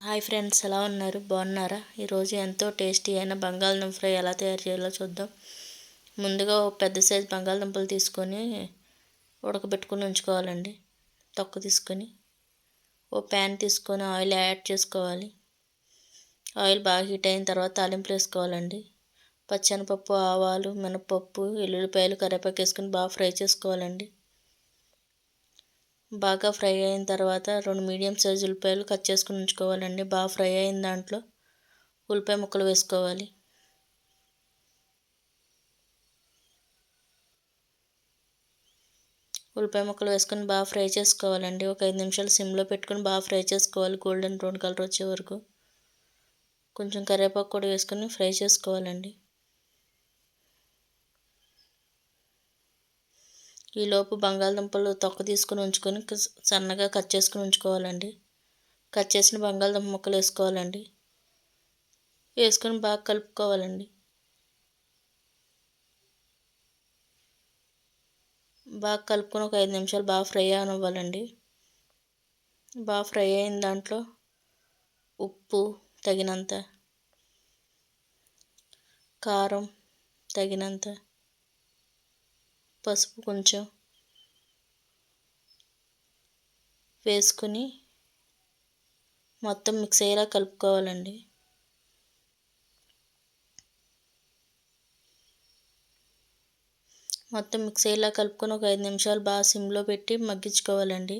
Hi friends ఎలా ఉన్నారు? బాగున్నారా? ఈరోజు ఎంతో టేస్టీ అయిన బంగాళదుంప ఫ్రై ఎలా తయారు చేయాలో చూద్దాం. ముందుగా ఒక పెద్ద సైజు బంగాళదుంపలు తీసుకొని ఉడకబెట్టుకుని ఉంచుకోవాలండి. తొక్క తీసుకొని ఓ ప్యాన్ తీసుకొని ఆయిల్ యాడ్ చేసుకోవాలి. ఆయిల్ బాగా హీట్ అయిన తర్వాత తాలింపులు వేసుకోవాలండి. పచ్చనిపప్పు ఆవాలు మినపప్పు ఎల్లుల్లిపాయలు కరివేపాకు వేసుకొని బాగా ఫ్రై చేసుకోవాలండి. బాగా ఫ్రై అయిన తర్వాత రెండు మీడియం సైజు ఉల్లిపాయలు కట్ చేసుకుని ఉంచుకోవాలండి. బాగా ఫ్రై అయిన దాంట్లో ఉల్లిపాయ ముక్కలు వేసుకోవాలి. ఉల్లిపాయ ముక్కలు వేసుకొని బాగా ఫ్రై చేసుకోవాలండి. ఒక ఐదు నిమిషాలు సిమ్లో పెట్టుకొని బాగా ఫ్రై చేసుకోవాలి. గోల్డెన్ బ్రౌన్ కలర్ వచ్చే వరకు. కొంచెం కరివేపాకు కూడా వేసుకొని ఫ్రై చేసుకోవాలండి. ఈలోపు బంగాళదుంపలు తొక్క తీసుకుని ఉంచుకొని సన్నగా కట్ చేసుకుని ఉంచుకోవాలండి. కట్ చేసిన బంగాళదుంప ముక్కలు వేసుకోవాలండి. వేసుకొని బాగా కలుపుకోవాలండి. బాగా కలుపుకొని ఒక ఐదు నిమిషాలు బాగా ఫ్రై అవ్వాలండి బాగా ఫ్రై అయిన దాంట్లో ఉప్పు తగినంత కారం తగినంత పసుపు కొంచెం వేసుకుని మొత్తం మిక్స్ అయ్యేలా కలుపుకోవాలండి. మొత్తం మిక్స్ అయ్యేలా కలుపుకొని ఒక ఐదు నిమిషాలు బాగా సిమ్లో పెట్టి మగ్గించుకోవాలండి.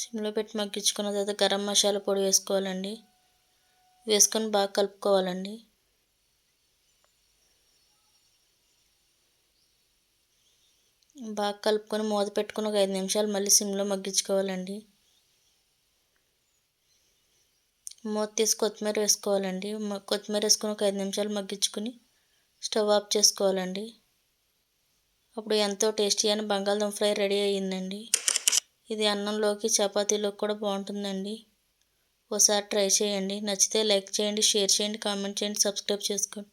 సిమ్లో పెట్టి మగ్గించుకున్న తర్వాత గరం మసాలా పొడి వేసుకోవాలండి. వేసుకొని బాగా కలుపుకోవాలండి. బాగా కలుపుకొని మూత పెట్టుకుని ఒక ఐదు నిమిషాలు మళ్ళీ సిమ్లో మగ్గించుకోవాలండి. మూత తీసి కొత్తిమీర వేసుకోవాలండి. కొత్తిమీర వేసుకొని ఒక ఐదు నిమిషాలు మగ్గించుకుని స్టవ్ ఆఫ్ చేసుకోవాలండి. అప్పుడు ఎంతో టేస్టీ అయిన బంగాళదుంప ఫ్రై రెడీ అయ్యిందండి. ఇది అన్నంలోకి చపాతీలోకి కూడా బాగుంటుందండి. ఒకసారి ట్రై చేయండి. నచ్చితే లైక్ చేయండి షేర్ చేయండి కామెంట్ చేయండి సబ్స్క్రైబ్ చేసుకోండి.